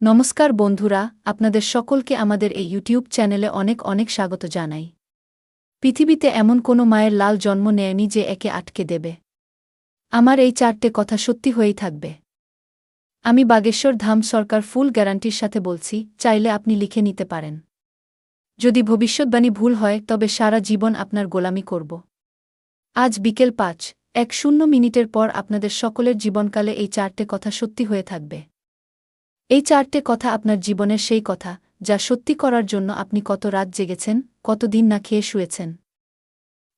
নমস্কার বন্ধুরা, আপনাদের সকলকে আমাদের এই ইউটিউব চ্যানেলে অনেক অনেক স্বাগত জানাই। পৃথিবীতে এমন কোনো মায়ের লাল জন্ম নেয়নি যে একে আটকে দেবে। আমার এই চারটে কথা সত্যি হয়েই থাকবে। আমি বাগেশ্বর ধাম সরকার ফুল গ্যারান্টির সাথে বলছি, চাইলে আপনি লিখে নিতে পারেন। যদি ভবিষ্যৎবাণী ভুল হয়, তবে সারা জীবন আপনার গোলামি করব। আজ বিকেল পাঁচ, এক শূন্য মিনিটের পর আপনাদের সকলের জীবনকালে এই চারটে কথা সত্যি হয়ে থাকবে। এই চারটে কথা আপনার জীবনের সেই কথা, যা সত্যি করার জন্য আপনি কত রাত জেগেছেন, কত দিন না খেয়ে শুয়েছেন।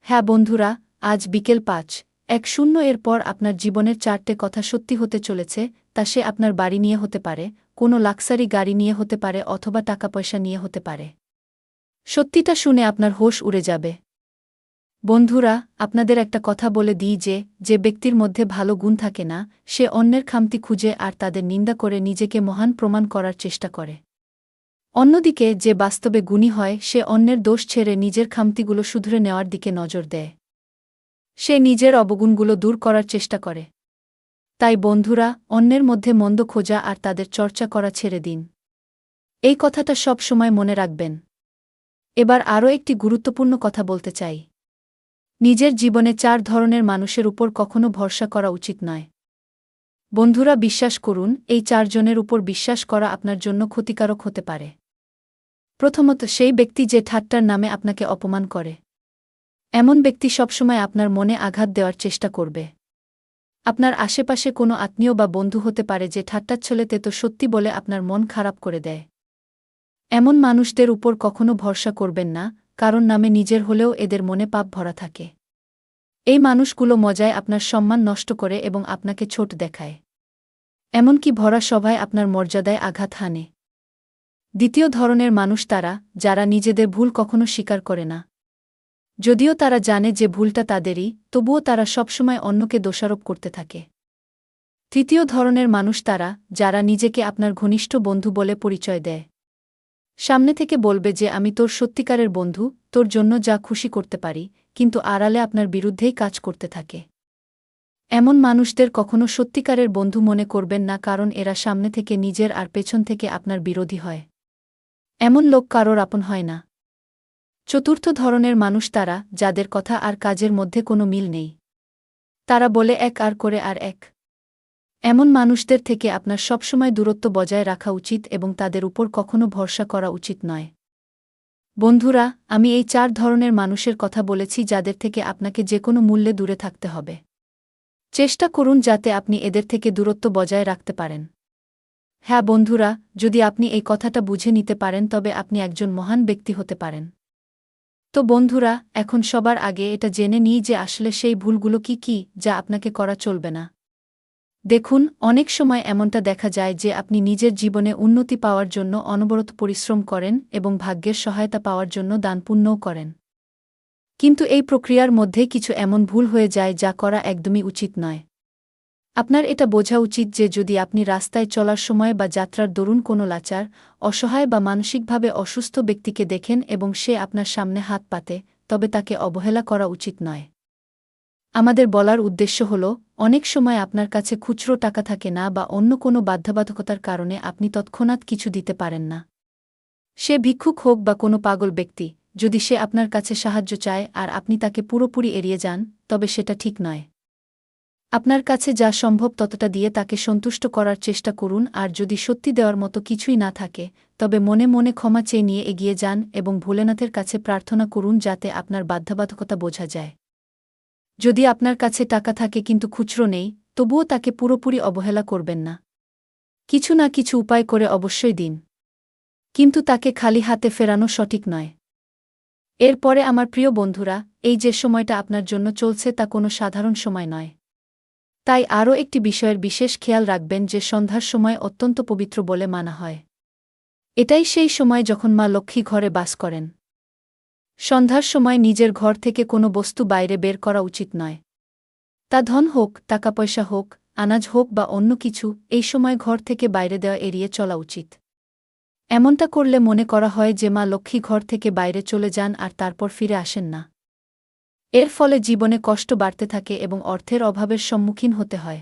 হ্যাঁ বন্ধুরা, আজ বিকেল পাঁচ, এক শূন্য এর পর আপনার জীবনের চারটে কথা সত্যি হতে চলেছে, তা সে আপনার বাড়ি নিয়ে হতে পারে, কোনো লাক্সারি গাড়ি নিয়ে হতে পারে অথবা টাকা পয়সা নিয়ে হতে পারে। সত্যিটা শুনে আপনার হোশ উড়ে যাবে। বন্ধুরা, আপনাদের একটা কথা বলে দিই যে যে ব্যক্তির মধ্যে ভালো গুণ থাকে না, সে অন্যের খামতি খুঁজে আর তাদের নিন্দা করে নিজেকে মহান প্রমাণ করার চেষ্টা করে। অন্যদিকে, যে বাস্তবে গুণী হয়, সে অন্যের দোষ ছেড়ে নিজের খামতিগুলো শুধরে নেওয়ার দিকে নজর দেয়। সে নিজের অবগুণগুলো দূর করার চেষ্টা করে। তাই বন্ধুরা, অন্যের মধ্যে মন্দ খোঁজা আর তাদের চর্চা করা ছেড়ে দিন। এই কথাটা সব সময় মনে রাখবেন। এবার আরও একটি গুরুত্বপূর্ণ কথা বলতে চাই। নিজের জীবনে চার ধরনের মানুষের উপর কখনো ভরসা করা উচিত নয়। বন্ধুরা, বিশ্বাস করুন, এই চারজনের উপর বিশ্বাস করা আপনার জন্য ক্ষতিকারক হতে পারে। প্রথমত, সেই ব্যক্তি যে ঠাট্টার নামে আপনাকে অপমান করে। এমন ব্যক্তি সবসময় আপনার মনে আঘাত দেওয়ার চেষ্টা করবে। আপনার আশেপাশে কোনো আত্মীয় বা বন্ধু হতে পারে যে ঠাট্টাচ্ছলে তো সত্যি বলে আপনার মন খারাপ করে দেয়। এমন মানুষদের উপর কখনো ভরসা করবেন না কারণ নামে নিজের হলেও এদের মনে পাপ ভরা থাকে। এই মানুষগুলো মজায় আপনার সম্মান নষ্ট করে এবং আপনাকে ছোট দেখায়। এমনকি ভরা সভায় আপনার মর্যাদায় আঘাত হানে। দ্বিতীয় ধরনের মানুষ তারা, যারা নিজেদের ভুল কখনো স্বীকার করে না। যদিও তারা জানে যে ভুলটা তাদেরই, তবুও তারা সবসময় অন্যকে দোষারোপ করতে থাকে। তৃতীয় ধরনের মানুষ তারা, যারা নিজেকে আপনার ঘনিষ্ঠ বন্ধু বলে পরিচয় দেয়। সামনে থেকে বলবে যে আমি তোর সত্যিকারের বন্ধু, তোর জন্য যা খুশি করতে পারি, কিন্তু আড়ালে আপনার বিরুদ্ধেই কাজ করতে থাকে। এমন মানুষদের কখনো সত্যিকারের বন্ধু মনে করবেন না কারণ এরা সামনে থেকে নিজের আর পেছন থেকে আপনার বিরোধী হয়। এমন লোক কারোর আপন হয় না। চতুর্থ ধরনের মানুষ তারা, যাদের কথা আর কাজের মধ্যে কোনো মিল নেই। তারা বলে এক আর করে আর এক। এমন মানুষদের থেকে আপনার সবসময় দূরত্ব বজায় রাখা উচিত এবং তাদের উপর কখনো ভরসা করা উচিত নয়। বন্ধুরা, আমি এই চার ধরনের মানুষের কথা বলেছি যাদের থেকে আপনাকে যে কোনো মূল্যে দূরে থাকতে হবে। চেষ্টা করুন যাতে আপনি এদের থেকে দূরত্ব বজায় রাখতে পারেন। হ্যাঁ বন্ধুরা, যদি আপনি এই কথাটা বুঝে নিতে পারেন, তবে আপনি একজন মহান ব্যক্তি হতে পারেন। তো বন্ধুরা, এখন সবার আগে এটা জেনে নিই যে আসলে সেই ভুলগুলো কি কি, যা আপনাকে করা চলবে না। দেখুন, অনেক সময় এমনটা দেখা যায় যে আপনি নিজের জীবনে উন্নতি পাওয়ার জন্য অনবরত পরিশ্রম করেন এবং ভাগ্যের সহায়তা পাওয়ার জন্য দানপুণ্যও করেন। কিন্তু এই প্রক্রিয়ার মধ্যে কিছু এমন ভুল হয়ে যায় যা করা একদমই উচিত নয়। আপনার এটা বোঝা উচিত যে যদি আপনি রাস্তায় চলার সময় বা যাত্রার দরুন কোনো লাচার, অসহায় বা মানসিকভাবে অসুস্থ ব্যক্তিকে দেখেন এবং সে আপনার সামনে হাত পাতে, তবে তাকে অবহেলা করা উচিত নয়। আমাদের বলার উদ্দেশ্য হল, অনেক সময় আপনার কাছে খুচরো টাকা থাকে না বা অন্য কোনো বাধ্যবাধকতার কারণে আপনি তৎক্ষণাৎ কিছু দিতে পারেন না। সে ভিক্ষুক হোক বা কোনো পাগল ব্যক্তি, যদি সে আপনার কাছে সাহায্য চায় আর আপনি তাকে পুরোপুরি এড়িয়ে যান, তবে সেটা ঠিক নয়। আপনার কাছে যা সম্ভব ততটা দিয়ে তাকে সন্তুষ্ট করার চেষ্টা করুন আর যদি সত্যি দেওয়ার মতো কিছুই না থাকে, তবে মনে মনে ক্ষমা চেয়ে নিয়ে এগিয়ে যান এবং ভোলেনাথের কাছে প্রার্থনা করুন যাতে আপনার বাধ্যবাধকতা বোঝা যায়। যদি আপনার কাছে টাকা থাকে কিন্তু খুচরো নেই, তবুও তাকে পুরোপুরি অবহেলা করবেন না। কিছু না কিছু উপায় করে অবশ্যই দিন। কিন্তু তাকে খালি হাতে ফেরানো সঠিক নয়। এরপরে আমার প্রিয় বন্ধুরা, এই যে সময়টা আপনার জন্য চলছে তা কোনো সাধারণ সময় নয়। তাই আরও একটি বিষয়ের বিশেষ খেয়াল রাখবেন যে সন্ধ্যার সময় অত্যন্ত পবিত্র বলে মানা হয়। এটাই সেই সময় যখন মা লক্ষ্মী ঘরে বাস করেন। সন্ধ্যার সময় নিজের ঘর থেকে কোনো বস্তু বাইরে বের করা উচিত নয়। তা ধন হোক, টাকা পয়সা হোক, আনাজ হোক বা অন্য কিছু, এই সময় ঘর থেকে বাইরে দেওয়া এড়িয়ে চলা উচিত। এমনটা করলে মনে করা হয় যে মা লক্ষ্মী ঘর থেকে বাইরে চলে যান আর তারপর ফিরে আসেন না। এর ফলে জীবনে কষ্ট বাড়তে থাকে এবং অর্থের অভাবের সম্মুখীন হতে হয়।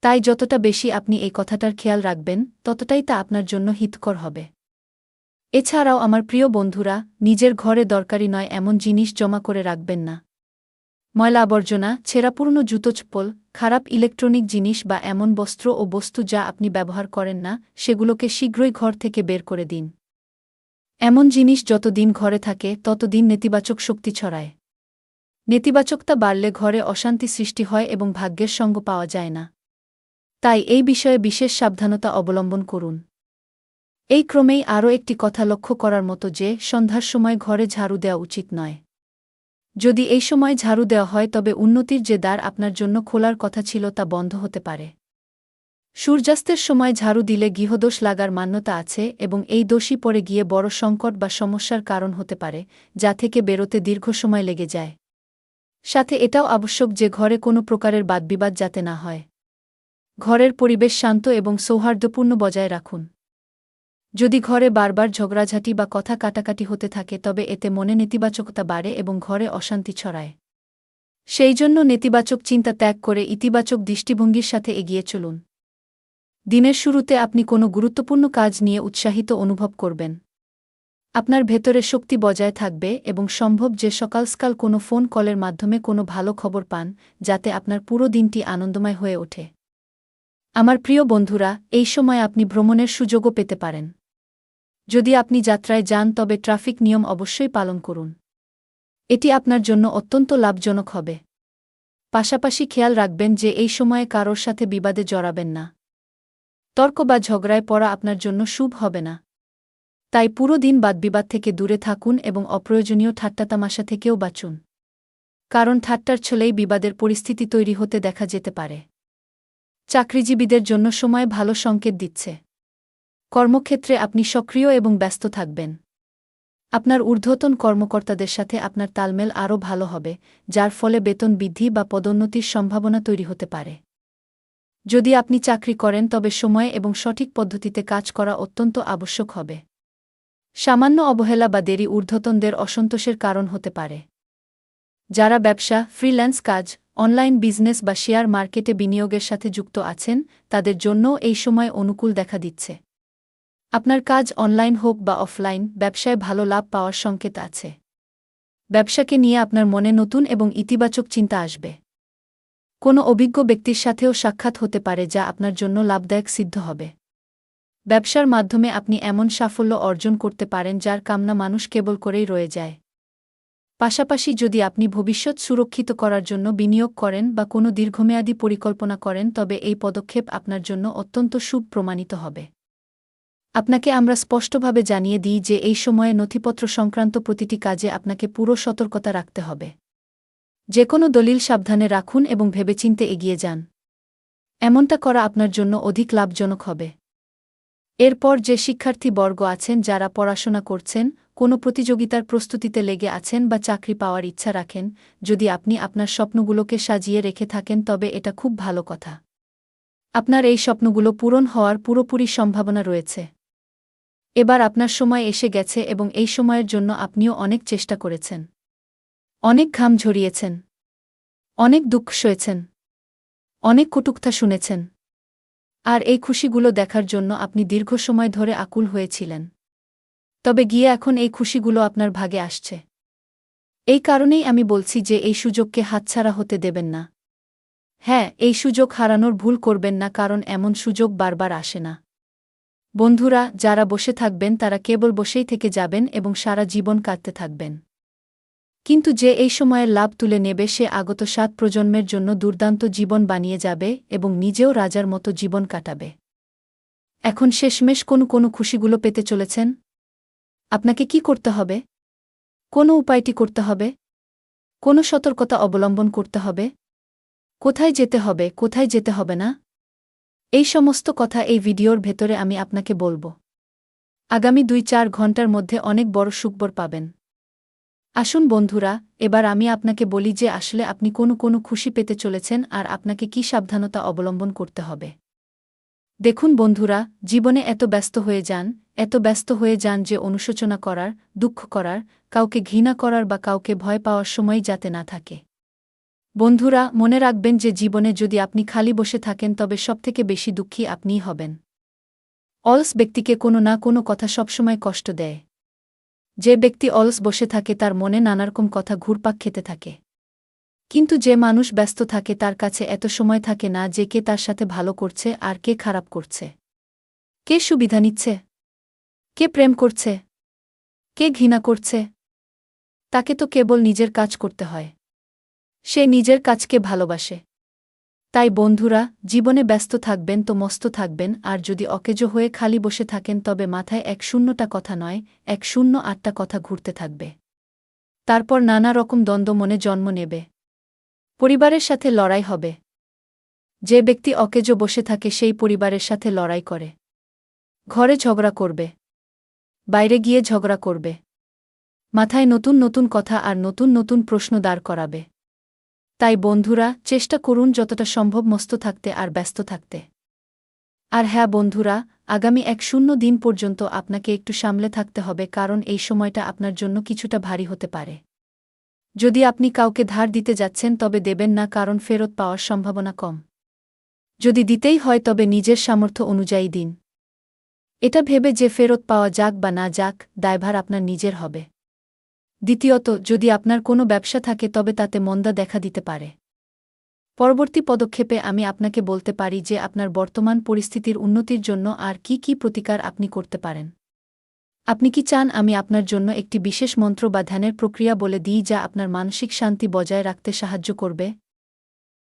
তাই যতটা বেশি আপনি এই কথাটার খেয়াল রাখবেন, ততটাই তা আপনার জন্য হিতকর হবে। এছাড়াও আমার প্রিয় বন্ধুরা, নিজের ঘরে দরকারি নয় এমন জিনিস জমা করে রাখবেন না। ময়লা আবর্জনা ছেঁড়াপূর্ণ জুতো চপ্পল, খারাপ ইলেকট্রনিক জিনিস বা এমন বস্ত্র ও বস্তু যা আপনি ব্যবহার করেন না, সেগুলোকে শীঘ্রই ঘর থেকে বের করে দিন। এমন জিনিস যতদিন ঘরে থাকে, ততদিন নেতিবাচক শক্তি ছড়ায়। নেতিবাচকতা বাড়লে ঘরে অশান্তি সৃষ্টি হয় এবং ভাগ্যের সঙ্গ পাওয়া যায় না। তাই এই বিষয়ে বিশেষ সাবধানতা অবলম্বন করুন। এই ক্রমেই আরও একটি কথা লক্ষ্য করার মতো যে, সন্ধ্যার সময় ঘরে ঝাড়ু দেওয়া উচিত নয়। যদি এই সময় ঝাড়ু দেওয়া হয় তবে উন্নতির যে দ্বার আপনার জন্য খোলার কথা ছিল তা বন্ধ হতে পারে। সূর্যাস্তের সময় ঝাড়ু দিলে গৃহদোষ লাগার মান্যতা আছে এবং এই দোষী পরে গিয়ে বড় সংকট বা সমস্যার কারণ হতে পারে, যা থেকে বেরোতে দীর্ঘ সময় লেগে যায়। সাথে এটাও আবশ্যক যে, ঘরে কোনো প্রকারের বাদবিবাদ যাতে না হয়। ঘরের পরিবেশ শান্ত এবং সৌহার্দ্যপূর্ণ বজায় রাখুন। যদি ঘরে বারবার ঝগড়াঝাঁটি বা কথা কাটাকাটি হতে থাকে, তবে এতে মনে নেতিবাচকতা বাড়ে এবং ঘরে অশান্তি ছড়ায়। সেই জন্য নেতিবাচক চিন্তা ত্যাগ করে ইতিবাচক দৃষ্টিভঙ্গির সাথে এগিয়ে চলুন। দিনের শুরুতে আপনি কোনো গুরুত্বপূর্ণ কাজ নিয়ে উৎসাহিত অনুভব করবেন। আপনার ভেতরে শক্তি বজায় থাকবে এবং সম্ভব যে সকালসকাল কোনো ফোন কলের মাধ্যমে কোনো ভালো খবর পান, যাতে আপনার পুরো দিনটি আনন্দময় হয়ে ওঠে। আমার প্রিয় বন্ধুরা, এই সময় আপনি ভ্রমণের সুযোগও পেতে পারেন। যদি আপনি যাত্রায় যান তবে ট্রাফিক নিয়ম অবশ্যই পালন করুন। এটি আপনার জন্য অত্যন্ত লাভজনক হবে। পাশাপাশি খেয়াল রাখবেন যে এই সময়ে কারোর সাথে বিবাদে জড়াবেন না। তর্ক বা ঝগড়ায় পড়া আপনার জন্য শুভ হবে না। তাই পুরো দিন বাদবিবাদ থেকে দূরে থাকুন এবং অপ্রয়োজনীয় ঠাট্টাতামাশা থেকেও বাঁচুন। কারণ ঠাট্টার ছলেই বিবাদের পরিস্থিতি তৈরি হতে দেখা যেতে পারে। চাকরিজীবীদের জন্য সময় ভালো সংকেত দিচ্ছে। কর্মক্ষেত্রে আপনি সক্রিয় এবং ব্যস্ত থাকবেন। আপনার ঊর্ধ্বতন কর্মকর্তাদের সাথে আপনার তালমেল আরও ভালো হবে, যার ফলে বেতন বৃদ্ধি বা পদোন্নতির সম্ভাবনা তৈরি হতে পারে। যদি আপনি চাকরি করেন, তবে সময়ে এবং সঠিক পদ্ধতিতে কাজ করা অত্যন্ত আবশ্যক হবে। সামান্য অবহেলা বা দেরি ঊর্ধ্বতনদের অসন্তোষের কারণ হতে পারে। যারা ব্যবসা, ফ্রিল্যান্স কাজ, অনলাইন বিজনেস বা শেয়ার মার্কেটে বিনিয়োগের সাথে যুক্ত আছেন, তাদের জন্যও এই সময় অনুকূল দেখা দিচ্ছে। আপনার কাজ অনলাইন হোক বা অফলাইন, ব্যবসায় ভালো লাভ পাওয়ার সংকেত আছে। ব্যবসাকে নিয়ে আপনার মনে নতুন এবং ইতিবাচক চিন্তা আসবে। কোনো অভিজ্ঞ ব্যক্তির সাথেও সাক্ষাৎ হতে পারে যা আপনার জন্য লাভদায়ক সিদ্ধ হবে। ব্যবসার মাধ্যমে আপনি এমন সাফল্য অর্জন করতে পারেন যার কামনা মানুষ কেবল করেই রয়ে যায়। পাশাপাশি যদি আপনি ভবিষ্যৎ সুরক্ষিত করার জন্য বিনিয়োগ করেন বা কোনো দীর্ঘমেয়াদী পরিকল্পনা করেন, তবে এই পদক্ষেপ আপনার জন্য অত্যন্ত সুপ্রমাণিত হবে। আপনাকে আমরা স্পষ্টভাবে জানিয়ে দিই যে এই সময়ে নথিপত্র সংক্রান্ত প্রতিটি কাজে আপনাকে পুরো সতর্কতা রাখতে হবে। যে কোনো দলিল সাবধানে রাখুন এবং ভেবেচিন্তে এগিয়ে যান। এমনটা করা আপনার জন্য অধিক লাভজনক হবে। এরপর যে শিক্ষার্থী বর্গ আছেন, যারা পড়াশোনা করছেন, কোনো প্রতিযোগিতার প্রস্তুতিতে লেগে আছেন বা চাকরি পাওয়ার ইচ্ছা রাখেন, যদি আপনি আপনার স্বপ্নগুলোকে সাজিয়ে রেখে থাকেন, তবে এটা খুব ভালো কথা। আপনার এই স্বপ্নগুলো পূরণ হওয়ার পুরোপুরি সম্ভাবনা রয়েছে। এবার আপনার সময় এসে গেছে এবং এই সময়ের জন্য আপনিও অনেক চেষ্টা করেছেন। অনেক ঘাম ঝরিয়েছেন। অনেক দুঃখ সয়েছেন। অনেক কটুকথা শুনেছেন। আর এই খুশিগুলো দেখার জন্য আপনি দীর্ঘ সময় ধরে আকুল হয়েছিলেন। তবে গিয়ে এখন এই খুশিগুলো আপনার ভাগে আসছে। এই কারণেই আমি বলছি যে এই সুযোগকে হাতছাড়া হতে দেবেন না। হ্যাঁ এই সুযোগ হারানোর ভুল করবেন না কারণ এমন সুযোগ বারবার আসে না। বন্ধুরা, যারা বসে থাকবেন, তারা কেবল বসেই থেকে যাবেন এবং সারা জীবন কাটতে থাকবেন। কিন্তু যে এই সময়ের লাভ তুলে নেবে, সে আগত সাত প্রজন্মের জন্য দুর্দান্ত জীবন বানিয়ে যাবে এবং নিজেও রাজার মতো জীবন কাটাবে। এখন শেষমেশ কোনো কোনো খুশিগুলো পেতে চলেছেন? আপনাকে কি করতে হবে? কোনো উপায়টি করতে হবে? কোনো সতর্কতা অবলম্বন করতে হবে? কোথায় যেতে হবে, কোথায় যেতে হবে না? এই সমস্ত কথা এই ভিডিওর ভেতরে আমি আপনাকে বলব। আগামী দুই চার ঘণ্টার মধ্যে অনেক বড় সুখবর পাবেন। আসুন বন্ধুরা, এবার আমি আপনাকে বলি যে আসলে আপনি কোনো কোনো খুশি পেতে চলেছেন আর আপনাকে কি সাবধানতা অবলম্বন করতে হবে। দেখুন বন্ধুরা, জীবনে এত ব্যস্ত হয়ে যান, এত ব্যস্ত হয়ে যান যে অনুশোচনা করার, দুঃখ করার, কাউকে ঘৃণা করার বা কাউকে ভয় পাওয়ার সময় যাতে না থাকে। বন্ধুরা, মনে রাখবেন যে জীবনে যদি আপনি খালি বসে থাকেন, তবে সবথেকে বেশি দুঃখী আপনিই হবেন। অলস ব্যক্তিকে কোনো না কোনো কথা সবসময় কষ্ট দেয়। যে ব্যক্তি অলস বসে থাকে, তার মনে নানারকম কথা ঘুরপাক খেতে থাকে। কিন্তু যে মানুষ ব্যস্ত থাকে, তার কাছে এত সময় থাকে না যে কে তার সাথে ভালো করছে আর কে খারাপ করছে। কে সুবিধা নিচ্ছে? কে প্রেম করছে? কে ঘৃণা করছে? তাকে তো কেবল নিজের কাজ করতে হয়। সে নিজের কাজকে ভালোবাসে। তাই বন্ধুরা, জীবনে ব্যস্ত থাকবেন তো মস্ত থাকবেন, আর যদি অকেজো হয়ে খালি বসে থাকেন তবে মাথায় এক শূন্যটা কথা নয়, এক শূন্য আটটা কথা ঘুরতে থাকবে। তারপর নানা রকম দ্বন্দ্ব মনে জন্ম নেবে। পরিবারের সাথে লড়াই হবে। যে ব্যক্তি অকেজো বসে থাকে সেই পরিবারের সাথে লড়াই করে। ঘরে ঝগড়া করবে। বাইরে গিয়ে ঝগড়া করবে। মাথায় নতুন নতুন কথা আর নতুন নতুন প্রশ্ন দাঁড় করাবে। তাই বন্ধুরা, চেষ্টা করুন যতটা সম্ভব মস্ত থাকতে আর ব্যস্ত থাকতে। আর হ্যাঁ বন্ধুরা, আগামী এক শূন্য দিন পর্যন্ত আপনাকে একটু সামলে থাকতে হবে কারণ এই সময়টা আপনার জন্য কিছুটা ভারী হতে পারে। যদি আপনি কাউকে ধার দিতে যাচ্ছেন তবে দেবেন না কারণ ফেরত পাওয়ার সম্ভাবনা কম। যদি দিতেই হয় তবে নিজের সামর্থ্য অনুযায়ী দিন। এটা ভেবে যে ফেরত পাওয়া যাক বা না যাক, দায়ভার আপনার নিজের হবে। দ্বিতীয়ত, যদি আপনার কোনো ব্যবসা থাকে, তবে তাতে মন্দা দেখা দিতে পারে। পরবর্তী পদক্ষেপে আমি আপনাকে বলতে পারি যে, আপনার বর্তমান পরিস্থিতির উন্নতির জন্য আর কি কি প্রতিকার আপনি করতে পারেন। আপনি কি চান আমি আপনার জন্য একটি বিশেষ মন্ত্র বা ধ্যানের প্রক্রিয়া বলে দিই যা আপনার মানসিক শান্তি বজায় রাখতে সাহায্য করবে?